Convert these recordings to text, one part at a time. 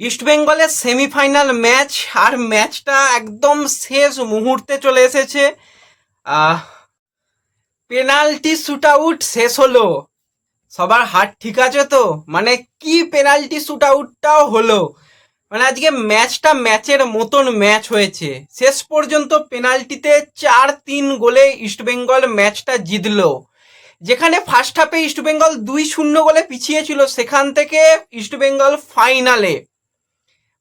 ইস্টবেঙ্গলের semifinal match আর ম্যাচটা একদম শেষ মুহূর্তে চলে এসেছে। পেনাল্টি শুট আউট শেষ হলো। সবার হাত ঠিক আছে তো? মানে কি পেনাল্টি শুট আউটটাও হলো? মানে আজকে ম্যাচটা ম্যাচের মতন ম্যাচ হয়েছে। শেষ পর্যন্ত পেনাল্টিতে চার তিন গোলে ইস্টবেঙ্গল ম্যাচটা জিতলো। যেখানে ফার্স্ট হাফে ইস্টবেঙ্গল দুই শূন্য গোলে পিছিয়ে ছিল, সেখান থেকে ইস্টবেঙ্গল ফাইনালে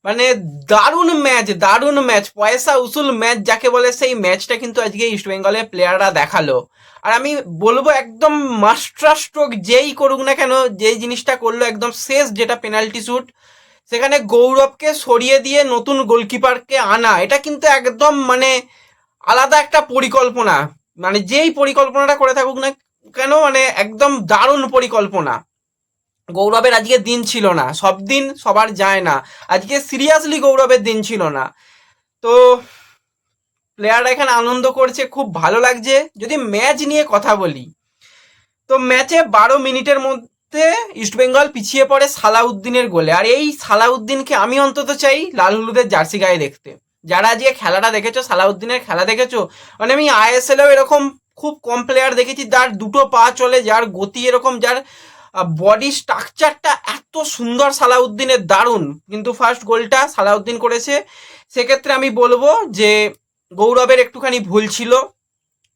মানে দারুণ ম্যাচ দারুণ ম্যাচ পয়সা উসুল ম্যাচ যাকে বলে সেই ম্যাচটা কিন্তু আজকে ইস্টবেঙ্গলের প্লেয়াররা দেখাল। আর আমি বলব একদম মাস্টার স্ট্রোক যেই করুক না কেন, যেই জিনিসটা করল একদম শেষ যেটা পেনাল্টি শুট সেখানে গৌরবকে সরিয়ে দিয়ে নতুন গোলকিপারকে আনা, এটা কিন্তু একদম মানে আলাদা একটা পরিকল্পনা। মানে যেই পরিকল্পনাটা করে থাকুক না কেন মানে একদম দারুণ পরিকল্পনা। গৌরবের আজকে দিন ছিল না। সব দিন সবার যায় না। আজকে সিরিয়াসলি গৌরবের দিন ছিল না। তো প্লেয়াররা এখানে আনন্দ করছে, খুব ভালো লাগছে। যদি ম্যাচ নিয়ে কথা বলি, তো ম্যাচে বারো মিনিটের মধ্যে ইস্টবেঙ্গল পিছিয়ে পড়ে সালাউদ্দিনের গোলে। আর এই সালাউদ্দিনকে আমি অন্তত চাই লাল হলুদের জার্সি গায়ে দেখতে। যারা আজকে খেলাটা দেখেছ, সালাউদ্দিনের খেলা দেখেছ মানে আমি আইএসএলেও এরকম খুব কম প্লেয়ার দেখেছি, যার দুটো পা চলে, যার গতি এরকম, যার বডি স্ট্রাকচারটা এত সুন্দর সালাউদ্দিনের দারুণ। কিন্তু ফার্স্ট গোলটা সালাউদ্দিন করেছে। সেক্ষেত্রে আমি বলব যে, গৌরবের একটুখানি ভুল ছিল।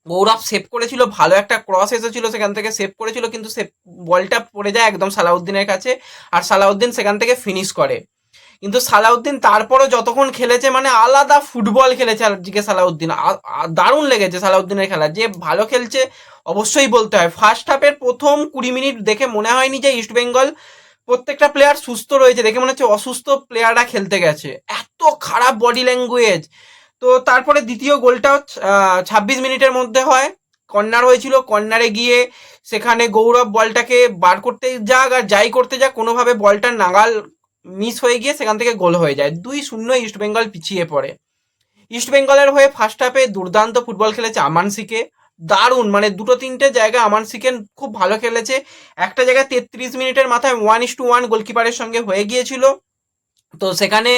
গৌরব সেভ করেছিল, ভালো একটা ক্রস এসেছিল সেখান থেকে সেভ করেছিল, কিন্তু সে বলটা পড়ে যায় একদম সালাউদ্দিনের কাছে। আর সালাউদ্দিন সেখান থেকে ফিনিশ করে। কিন্তু সালাউদ্দিন তারপরও যতক্ষণ খেলেছে মানে আলাদা ফুটবল খেলেছে আজকে সালাউদ্দিন। দারুণ লেগেছে সালাউদ্দিনের খেলা। যে ভালো খেলছে, অবশ্যই বলতে হয়। ফার্স্ট হাফের প্রথম কুড়ি মিনিট দেখে মনে হয়নি যে ইস্টবেঙ্গল প্রত্যেকটা প্লেয়ার সুস্থ রয়েছে। দেখে মনে হচ্ছে অসুস্থ প্লেয়াররা খেলতে গেছে। এত খারাপ বডি ল্যাঙ্গুয়েজ তো তারপরে দ্বিতীয় গোলটাও ছাব্বিশ মিনিটের মধ্যে হয়। কর্নার হয়েছিল। কর্নারে গিয়ে সেখানে গৌরব বলটাকে বার করতে যাক আর যাই করতে যাক, কোনোভাবে বলটা নাগাল মিস হয়ে গিয়ে সেখান থেকে গোল হয়ে যায়। দুই শূন্য ইস্টবেঙ্গল পিছিয়ে পড়ে। ইস্টবেঙ্গলের হয়ে ফার্স্ট হাফে দুর্দান্ত ফুটবল খেলেছে আমানসিকে দারুণ মানে দুটো তিনটে জায়গায় আমানসিকে খুব ভালো খেলেছে। একটা জায়গায় তেত্রিশ মিনিটের মাথায় ওয়ান ইস টু ওয়ান গোলকিপারের সঙ্গে হয়ে গিয়েছিল। তো সেখানে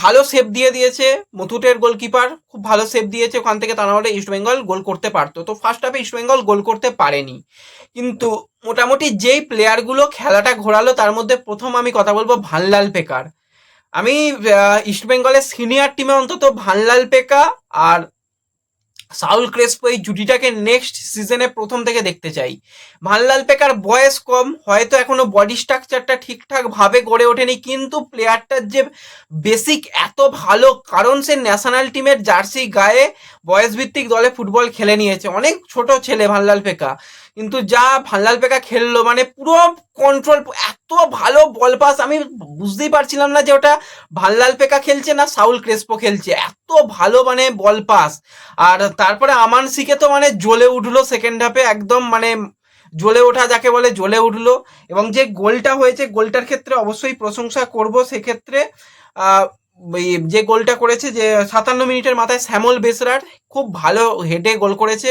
ভালো সেভ দিয়ে দিয়েছে মুথুটের গোলকিপার খুব ভালো সেভ দিয়েছে ওখান থেকে তা নাহলে ইস্টবেঙ্গল গোল করতে পারতো। তো ফার্স্ট হাফে ইস্টবেঙ্গল গোল করতে পারেনি। কিন্তু মোটামুটি যেই প্লেয়ারগুলো খেলাটা ঘোরালো, তার মধ্যে প্রথম আমি কথা বলব ভানলাল পেকার। আমি ইস্টবেঙ্গলের সিনিয়র টিমে অন্তত ভানলাল পেকা আর সাউল ক্রেসপো এই জুটিটাকে নেক্সট সিজনে প্রথম থেকে দেখতে চাই। ভানলাল পেকার বয়স কম, হয়তো এখনও বডি স্ট্রাকচারটা ঠিকঠাক ভাবে গড়ে ওঠেনি, কিন্তু প্লেয়ারটার যে বেসিক এত ভালো কারণ সে ন্যাশনাল টিমের জার্সি গায়ে বয়স ভিত্তিক দলে ফুটবল খেলে নিয়েছে। অনেক ছোট ছেলে ভানলাল পেকা। কিন্তু যা ভানলাল পেকা খেললো মানে পুরো কন্ট্রোল এত ভালো বল পাস আমি বুঝতেই পারছিলাম না যে ওটা ভানলাল পেকা খেলছে না সাউল ক্রেসপো খেলছে। এত ভালো মানে বল পাস আর তারপরে আমান সিকে তো মানে জ্বলে উঠল সেকেন্ড হাফে একদম মানে জ্বলে ওঠা যাকে বলে জ্বলে উঠল। এবং যে গোলটা হয়েছে গোলটার ক্ষেত্রে অবশ্যই প্রশংসা করব সেক্ষেত্রে যে গোলটা করেছে যে সাতান্ন মিনিটের মাথায় শ্যামল বেসরার খুব ভালো হেডে গোল করেছে।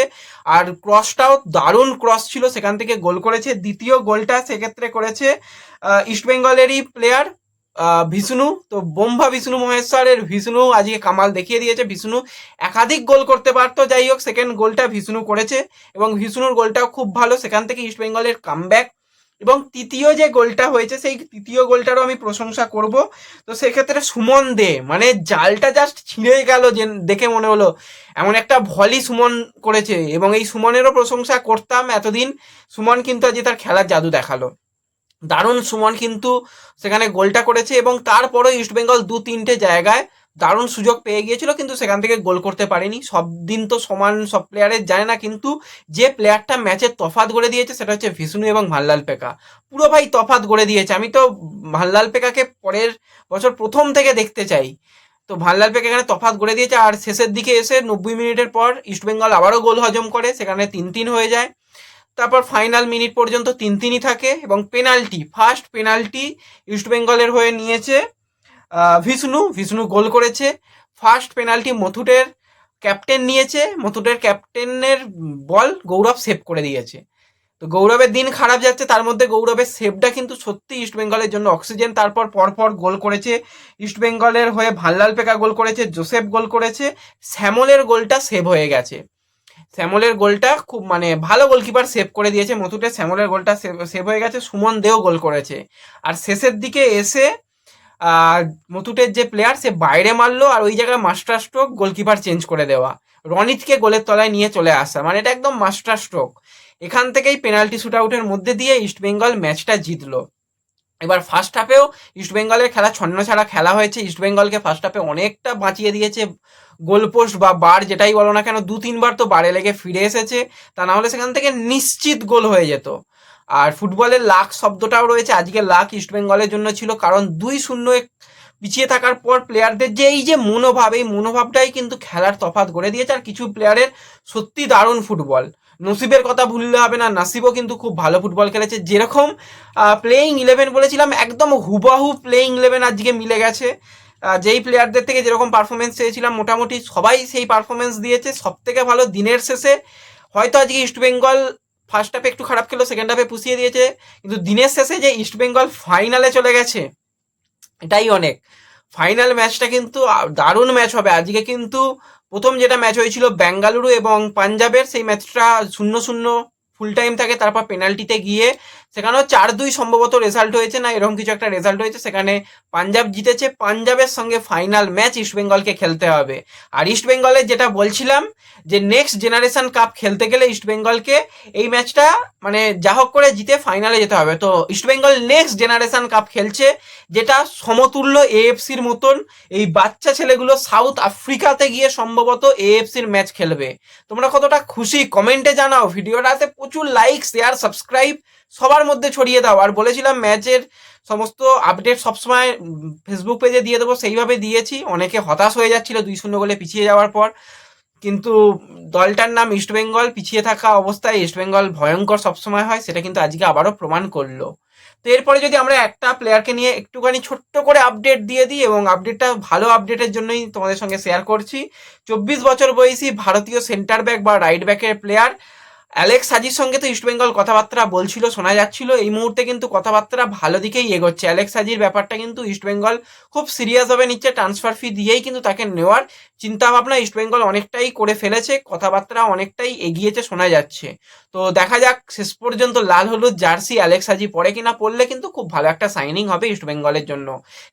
আর ক্রসটাও দারুণ ক্রস ছিল, সেখান থেকে গোল করেছে। দ্বিতীয় গোলটা সেক্ষেত্রে করেছে ইস্টবেঙ্গলেরই প্লেয়ার ভিষ্ণু তো বোম্বা বিষ্ণু মহেশ্বরের ভিষ্ণু আজকে কামাল দেখিয়ে দিয়েছে। বিষ্ণু একাধিক গোল করতে পারতো, যাই হোক সেকেন্ড গোলটা ভিষ্ণু করেছে এবং ভিষ্ণুর গোলটাও খুব ভালো। সেখান থেকে ইস্টবেঙ্গলের কামব্যাক এবং তৃতীয় যে গোলটা হয়েছে, সেই তৃতীয় গোলটারও আমি প্রশংসা করব। তো সেক্ষেত্রে সুমন দে মানে জালটা জাস্ট ছিঁড়ে গেল যে দেখে মনে হলো, এমন একটা ভলি সুমন করেছে। এবং এই সুমনেরও প্রশংসা করতাম এতদিন, সুমন কিন্তু আজকে তার খেলার জাদু দেখাল। দারুণ সুমন কিন্তু সেখানে গোলটা করেছে এবং তারপরেও ইস্টবেঙ্গল দু তিনটে জায়গায় দারুণ সুযোগ পেয়ে গিয়েছিল, কিন্তু সেখান থেকে গোল করতে পারেনি। সব দিন তো সমান সব প্লেয়ারের জানে না, কিন্তু যে প্লেয়ারটা ম্যাচের তফাত গড়ে দিয়েছে সেটা হচ্ছে ভিষ্ণু এবং ভাল্লাল পেকা। পুরো ভাই তফাত গড়ে দিয়েছে। আমি তো ভাল্লাল পেকাকে পরের বছর প্রথম থেকে দেখতে চাই। তো ভাল্লাল পেকা এখানে তফাত গড়ে দিয়েছে, আর শেষের দিকে এসে নব্বই মিনিটের পর ইস্টবেঙ্গল আবারও গোল হজম করে, সেখানে তিন তিন হয়ে যায়। তারপর ফাইনাল মিনিট পর্যন্ত তিন তিনই থাকে, এবং পেনাল্টি ফার্স্ট পেনাল্টি ইস্টবেঙ্গলের হয়ে নিয়েছে। ভিষ্ণু ভিষ্ণু গোল করেছে। ফার্স্ট পেনাল্টি মথুটের ক্যাপ্টেন নিয়েছে। মথুটের ক্যাপ্টেনের বল গৌরব সেভ করে দিয়েছে। তো গৌরবের দিন খারাপ যাচ্ছে, তার মধ্যে গৌরবের সেভটা কিন্তু সত্যি ইস্টবেঙ্গলের জন্য অক্সিজেন তারপর পরপর গোল করেছে। ইস্টবেঙ্গলের হয়ে ভাল্লাল পেকা গোল করেছে জোসেফ গোল করেছে। শ্যামলের গোলটা সেভ হয়ে গেছে। শ্যামলের গোলটা খুব মানে ভালো গোলকিপার সেভ করে দিয়েছে। মথুটে শ্যামলের গোলটা সেভ হয়ে গেছে। সুমন দেও গোল করেছে। আর শেষের দিকে এসে মথুটের যে প্লেয়ার সে বাইরে মারলো আর ওই জায়গায় মাস্টার স্ট্রোক গোলকিপার চেঞ্জ করে দেওয়া। রনিতকে গোলের তলায় নিয়ে চলে আসা মানে এটা একদম মাস্টার স্ট্রোক এখান থেকেই পেনাল্টি শুট আউটের মধ্যে দিয়ে ইস্টবেঙ্গল ম্যাচটা জিতলো। এবার ফার্স্ট হাফেও ইস্টবেঙ্গলের খেলা ছন্ন ছাড়া খেলা হয়েছে। ইস্টবেঙ্গলকে ফার্স্ট হাফে অনেকটা বাঁচিয়ে দিয়েছে। গোলপোস্ট বা বার যেটাই বলো না কেন দু তিনবার তো বারে লেগে ফিরে এসেছে। তা না হলে সেখান থেকে নিশ্চিত গোল হয়ে যেত। আর ফুটবলের লাখ শব্দটাও রয়েছে। আজকে লাখ ইস্টবেঙ্গলের জন্য ছিল, কারণ দুই শূন্য পিছিয়ে থাকার পর প্লেয়ারদের যে এই যে মনোভাব, এই মনোভাবটাই কিন্তু খেলার তফাৎ করে দিয়েছে। আর কিছু প্লেয়ারের সত্যি দারুণ ফুটবল। নসিবের কথা ভুললে হবে না, নাসিবও কিন্তু খুব ভালো ফুটবল খেলেছে। যেরকম প্লেয়িং ইলেভেন বলেছিলাম, একদম হুবাহু প্লেয়িং ইলেভেন আজকে মিলে গেছে। যেই প্লেয়ারদের থেকে যেরকম পারফরমেন্স চেয়েছিলাম, মোটামুটি সবাই সেই পারফরমেন্স দিয়েছে। সব থেকে ভালো দিনের শেষে হয়তো আজকে ইস্টবেঙ্গল ফার্স্ট হাফে একটু খারাপ খেলো সেকেন্ড হাফে পুষিয়ে দিয়েছে, কিন্তু দিনের শেষে যে ইস্টবেঙ্গল ফাইনালে চলে গেছে, এটাই অনেক। ফাইনাল ম্যাচটা কিন্তু দারুণ ম্যাচ হবে। আজকে কিন্তু প্রথম যেটা ম্যাচ হয়েছিল বেঙ্গালুরু এবং পাঞ্জাবের সেই ম্যাচটা শূন্য শূন্য ফুল টাইম থাকে, তারপর পেনাল্টিতে গিয়ে সেখানেও চার দুই সম্ভবত রেজাল্ট হয়েছে না, এরকম কিছু একটা রেজাল্ট হয়েছে, সেখানে পাঞ্জাব জিতেছে। পাঞ্জাবের সঙ্গে ফাইনাল ম্যাচ ইস্টবেঙ্গলকে খেলতে হবে। আর ইস্টবেঙ্গলের যেটা বলছিলাম যে নেক্সট জেনারেশন কাপ খেলতে গেলে ইস্টবেঙ্গলকে এই ম্যাচটা মানে যা হোক করে জিতে ফাইনালে যেতে হবে। তো ইস্টবেঙ্গল নেক্সট জেনারেশন কাপ খেলছে, যেটা সমতুল্য এএফসির মতন এই বাচ্চা ছেলেগুলো সাউথ আফ্রিকাতে গিয়ে সম্ভবত এএফসির ম্যাচ খেলবে। তোমরা কতটা খুশি? কমেন্টে জানাও। ভিডিওটাতে প্রচুর লাইক শেয়ার সাবস্ক্রাইব সবার মধ্যে ছড়িয়ে দাও। আর বলেছিলাম ম্যাচের সমস্ত আপডেট সবসময় ফেসবুক পেজে দিয়ে দেবো, সেইভাবে দিয়েছি। অনেকে হতাশ হয়ে যাচ্ছিল, দুই শূন্য গোলে পিছিয়ে যাওয়ার পর। কিন্তু দলটার নাম ইস্টবেঙ্গল পিছিয়ে থাকা অবস্থায় ইস্টবেঙ্গল ভয়ঙ্কর সবসময় হয়, সেটা কিন্তু আজকে আবারও প্রমাণ করল। তো এরপরে যদি আমরা একটা প্লেয়ারকে নিয়ে একটুখানি ছোট্ট করে আপডেট দিয়ে দিই, এবং আপডেটটা ভালো আপডেটের জন্যই তোমাদের সঙ্গে শেয়ার করছি। চব্বিশ বছর বয়সী ভারতীয় সেন্টার ব্যাক বা রাইট ব্যাকের প্লেয়ার অ্যালেক্স সাজির সঙ্গে তো ইস্টবেঙ্গল কথাবার্তা বলছিল, শোনা যাচ্ছিল। এই মুহূর্তে কিন্তু কথাবার্তা ভালো দিকেই এগোচ্ছে। অ্যালেক্স সাজির ব্যাপারটা কিন্তু ইস্টবেঙ্গল খুব সিরিয়াসভাবে নিচ্ছে। ট্রান্সফার ফি দিয়েই কিন্তু তাকে নেওয়ার চিন্তা ভাবনা ইস্টবেঙ্গল অনেকটাই করে ফেলেছে, কথাবার্তা অনেকটাই এগিয়েছে, শোনা যাচ্ছে। তো দেখা যাক, শেষ পর্যন্ত লাল হলুদ জার্সি অ্যালেক্স সাজি পরে কিনা পড়লে কিন্তু খুব ভালো একটা সাইনিং হবে ইস্টবেঙ্গলের জন্য।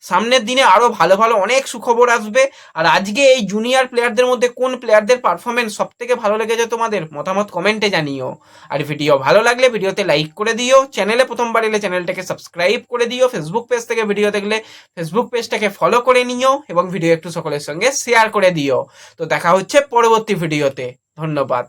সামনের দিনে আরও ভালো ভালো অনেক সুখবর আসবে। আর আজকে এই জুনিয়র প্লেয়ারদের মধ্যে কোন প্লেয়ারদের পারফরমেন্স সব থেকে ভালো লেগেছে তোমাদের মতামত কমেন্টে জানিও। আর ভিডিও ভালো লাগলে ভিডিওতে লাইক করে দিও। চ্যানেলে প্রথমবার এলে চ্যানেলটাকে সাবস্ক্রাইব করে দিও। ফেসবুক পেজ থেকে ভিডিও দেখলে ফেসবুক পেজটাকে ফলো করে নিও এবং ভিডিও একটু সকলের সঙ্গে শেয়ার করে দিও। তো দেখা হচ্ছে পরবর্তী ভিডিওতে। ধন্যবাদ।